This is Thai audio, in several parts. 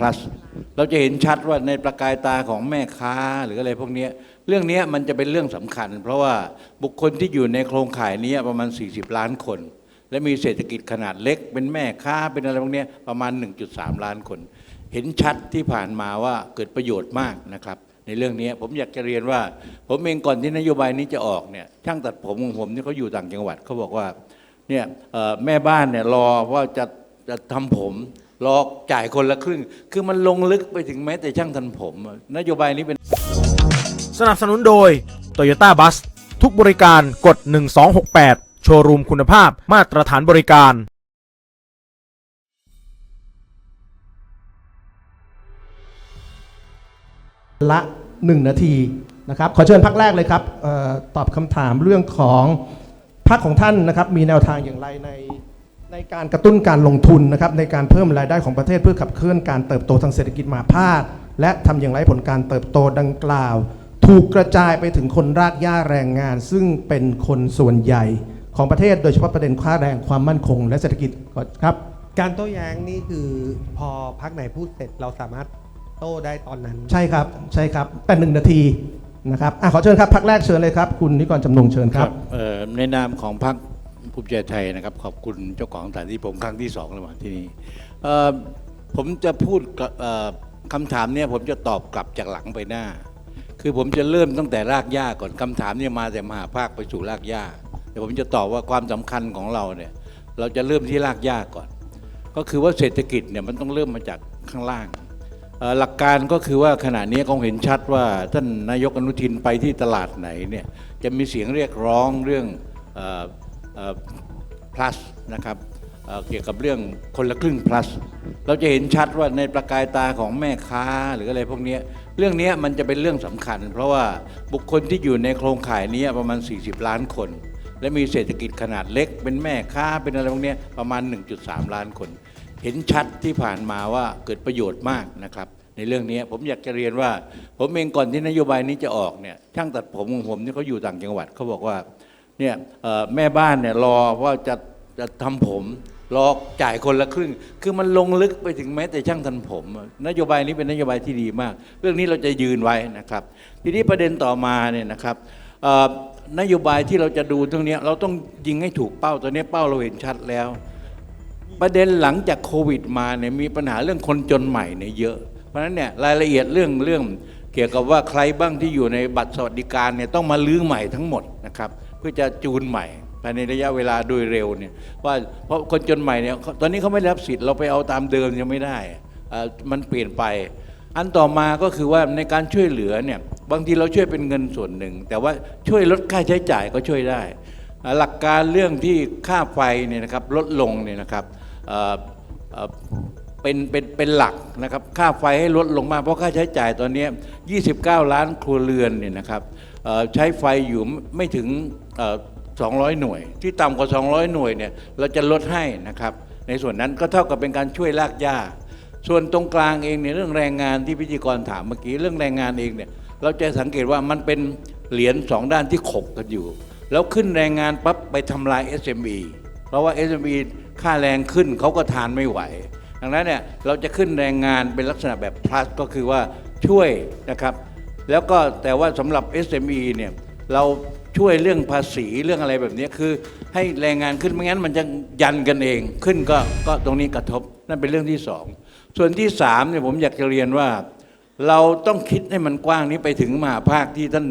plus เราจะเห็นชัดว่าในประกายตาของแม่ค้าหรืออะไรพวกเนี้ยเรื่องเนี้ยมันจะเป็นเรื่องสำคัญ เพราะว่าบุคคลที่อยู่ในโครงข่ายนี้ประมาณ 40 ล้านคน และมีเศรษฐกิจขนาดเล็ก เป็นแม่ค้าเป็นอะไรพวกเนี้ยประมาณ 1.3 ล้านคน เห็นชัดที่ผ่านมาว่าเกิดประโยชน์มากนะครับในเรื่องนี้ผมอยากจะเรียนว่า ผมเองก่อนที่นโยบายนี้จะออกเนี่ยช่างตัดผมของผมที่เขาอยู่ต่างจังหวัดเขาบอกว่าเนี่ยแม่บ้านเนี่ยรอว่าจะจะทำผม รอจ่ายคนละครึ่ง คือมันลงลึกไปถึงแม้แต่ช่างทำผม นโยบายนี้เป็น สนับสนุนโดย Toyota Bus ทุกบริการกด 1268 โชว์รูมคุณภาพมาตรฐานบริการละ 1 นาทีนะครับ ขอเชิญพักแรกเลยครับเออตอบคำถามเรื่องของพักของท่านนะครับ มีแนวทางอย่างไรใน ในการกระตุ้นการลงทุนนะครับในการเพิ่มรายได้ของประเทศเพื่อขับเคลื่อนการเติบโตทางเศรษฐกิจมหาภาค และทำอย่างไรผลการเติบโตดังกล่าว ถูกกระจายไปถึงคนรากหญ้าแรงงาน ซึ่งเป็นคนส่วนใหญ่ของประเทศโดยเฉพาะประเด็นค่าแรงความมั่นคง และเศรษฐกิจก่อนครับ การโต้แย้งนี่คือพอพักไหนพูดเสร็จเราสามารถโต้ได้ตอนนั้น ใช่ครับใช่ครับแต่หนึ่งนาทีนะครับอะขอเชิญครับพักแรกเชิญเลยครับ คุณนิกรจำนงเชิญครับเอ่อในนามของพรรค ภูมิใจไทยนะครับ ขอบคุณเจ้าของสถานที่ผมครั้งที่สองแล้วมาที่นี่ผมจะพูดคำถามเนี่ยผมจะตอบกลับจากหลังไปหน้า คือผมจะเริ่มตั้งแต่รากหญ้าก่อนคำถามเนี่ยมาแต่มหาภาคไปสู่รากหญ้าแต่ผมจะตอบว่าความสำคัญของเราเนี่ยเราจะเริ่มที่รากหญ้าก่อน ก็คือว่าเศรษฐกิจเนี่ยมันต้องเริ่มมาจากข้างล่างหลักการก็คือว่าขณะนี้คงเห็นชัดว่าท่านนายกอนุทินไปที่ตลาดไหนเนี่ยจะมีเสียงเรียกร้องเรื่องอ plus นะครับเเกี่ยวกับเรื่องคนละครึ่ง plus เราจะเห็นชัดว่าในประกายตาของแม่ค้าหรืออะไรพวกเนี้ยเรื่องนี้มันจะเป็นเรื่องสำคัญ เพราะว่าบุคคลที่อยู่ในโครงข่ายนี้ประมาณ 40 ล้านคน และมีเศรษฐกิจขนาดเล็ก เป็นแม่ค้าเป็นอะไรพวกเนี้ยประมาณ 1.3 ล้านคน เห็นชัดที่ผ่านมาว่าเกิดประโยชน์มากนะครับในเรื่องนี้ผมอยากจะเรียนว่า ผมเองก่อนที่นโยบายนี้จะออกเนี่ยช่างตัดผมของผมที่เขาอยู่ต่างจังหวัดเขาบอกว่า เนี่ยแม่บ้านเนี่ยรอว่าจะจะทำผมรอจ่ายคนละครึ่ง คือมันลงลึกไปถึงแม้แต่ช่างทำผม นโยบายนี้เป็นนโยบายที่ดีมาก เรื่องนี้เราจะยืนไว้นะครับ ทีนี้ประเด็นต่อมาเนี่ยนะครับนโยบายที่เราจะดูตรงนี้เราต้องยิงให้ถูกเป้าตอนนี้เป้าเราเห็นชัดแล้ว ประเด็นหลังจากโควิดมาเนี่ยมีปัญหาเรื่องคนจนใหม่เนี่ยเยอะ เพราะฉะนั้นเนี่ยรายละเอียดเรื่องเรื่องเกี่ยวกับว่าใครบ้างที่อยู่ในบัตรสวัสดิการเนี่ยต้องมาลื้อใหม่ทั้งหมดนะครับ เพื่อจะจูนใหม่ภายในระยะเวลาโดยเร็วเนี่ยว่าเพราะคนจนใหม่เนี่ยตอนนี้เขาไม่รับสิทธิ์เราไปเอาตามเดิมยังไม่ได้อ่อมันเปลี่ยนไป อันต่อมาก็คือว่าในการช่วยเหลือเนี่ยบางทีเราช่วยเป็นเงินส่วนหนึ่ง แต่ว่าช่วยลดค่าใช้จ่ายก็ช่วยได้ หลักการเรื่องที่ค่าไฟเนี่ยนะครับลดลงเนี่ยนะครับเอ่อเป็นเป็นเป็นหลักนะครับค่าไฟให้ลดลงมากเพราะค่าใช้จ่ายตอนนี้ 29 ล้านครัวเรือนเนี่ยนะครับ ใช้ไฟอยู่ไม่ถึง 200 หน่วย ที่ต่ำกว่า 200 หน่วยเนี่ยเราจะลดให้นะครับ ในส่วนนั้นก็เท่ากับเป็นการช่วยลากหญ้า ส่วนตรงกลางเองเนี่ยเรื่องแรงงานที่พิธีกรถามเมื่อกี้เรื่องแรงงานเองเนี่ยเราจะสังเกตว่ามันเป็นเหรียญสองด้านที่ขบกันอยู่ แล้วขึ้นแรงงานปั๊บไปทำลาย SME เพราะว่า SME ค่าแรงขึ้นเขาก็ทานไม่ไหว ดังนั้นเนี่ยเราจะขึ้นแรงงานเป็นลักษณะแบบ plus ก็คือว่าช่วยนะครับ แล้วก็แต่ว่าสำหรับ SME เนี่ยเราช่วยเรื่องภาษีเรื่องอะไรแบบนี้คือให้แรงงานขึ้นไม่งั้นมันจะยันกันเองขึ้นก็ก็ตรงนี้กระทบนั่นเป็นเรื่องที่สองส่วนที่สามเนี่ยผมอยากจะเรียนว่า เราต้องคิดให้มันกว้างนี้ไปถึงมหาภาคที่ท่าน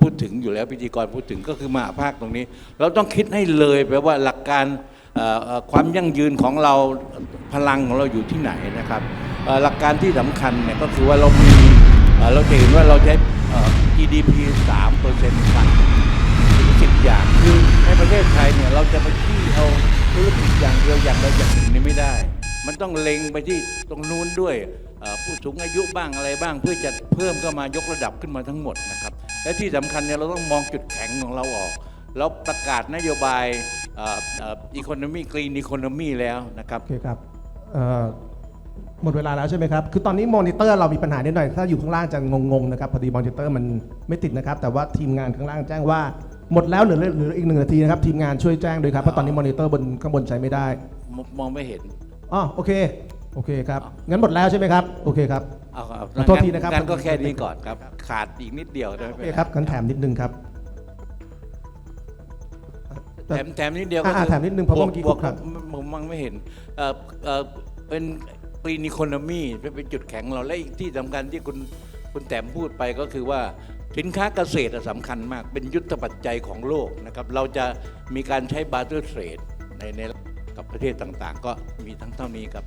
พูดถึงอยู่แล้วพิธีกรพูดถึงก็คือมหาภาคตรงนี้ เราต้องคิดให้เลยแปลว่าหลักการความยั่งยืนของเราพลังของเราอยู่ที่ไหนนะครับหลักการที่สำคัญเนี่ยก็คือว่าเรามี เราจะเห็นว่าเราใช้ GDP 3เปอร์เซ็นต์กันถึงสิบอย่างคือในประเทศไทยเนี่ยเราจะไปที่เอาธุรกิจอย่างเดียวอย่างใดอย่างหนึ่งนี่ไม่ได้ มันต้องเล็งไปที่ตรงนู้นด้วยผู้สูงอายุบ้างอะไรบ้าง เพื่อจะเพิ่มเข้ามายกระดับขึ้นมาทั้งหมดนะครับและที่สำคัญเนี่ยเราต้องมองจุดแข็งของเราออกแล้วประกาศนโยบายอีโคโนมีกรีนอีโคโนมีแล้วนะครับโอเคครับ หมดเวลาแล้วใช่ไหมครับ คือตอนนี้มอนิเตอร์เรามีปัญหานิดหน่อย ถ้าอยู่ข้างล่างจะงงๆนะครับ พอดีมอนิเตอร์มันไม่ติดนะครับ แต่ว่าทีมงานข้างล่างแจ้งว่า หมดแล้วเหลือเหลืออีกหนึ่งนาทีนะครับ ทีมงานช่วยแจ้งด้วยครับ เพราะตอนนี้มอนิเตอร์บนข้างบนใช้ไม่ได้ มมองไม่เห็น อ๋อโอเค โอเคครับ งั้นหมดแล้วใช่ไหมครับ โอเคครับ เอาเอาขอโทษทีนะครับ งั้นก็แค่นี้ก่อนครับ ขาดอีกนิดเดียวได้โอไหมเคครับงั้นแถมนิดนึงครับ แถมแถมนิดเดียวก็อ่าคือแถมนิดนึงเพราะว่าเมื่อกี้บวกครับ ผมมังไม่เห็นเอ่อเอ่อเป็น ปรีนิโคโนมีเป็นจุดแข็งเราและอีกที่สำคัญที่คุณคุณแต้มพูดไปก็คือว่าสินค้าเกษตรอะสำคัญมาก เป็นยุทธปัจจัยของโลกนะครับ เราจะมีการใช้บาร์เตอร์เทรดในในกับประเทศต่างๆ ก็มีทั้งเท่านี้ครับ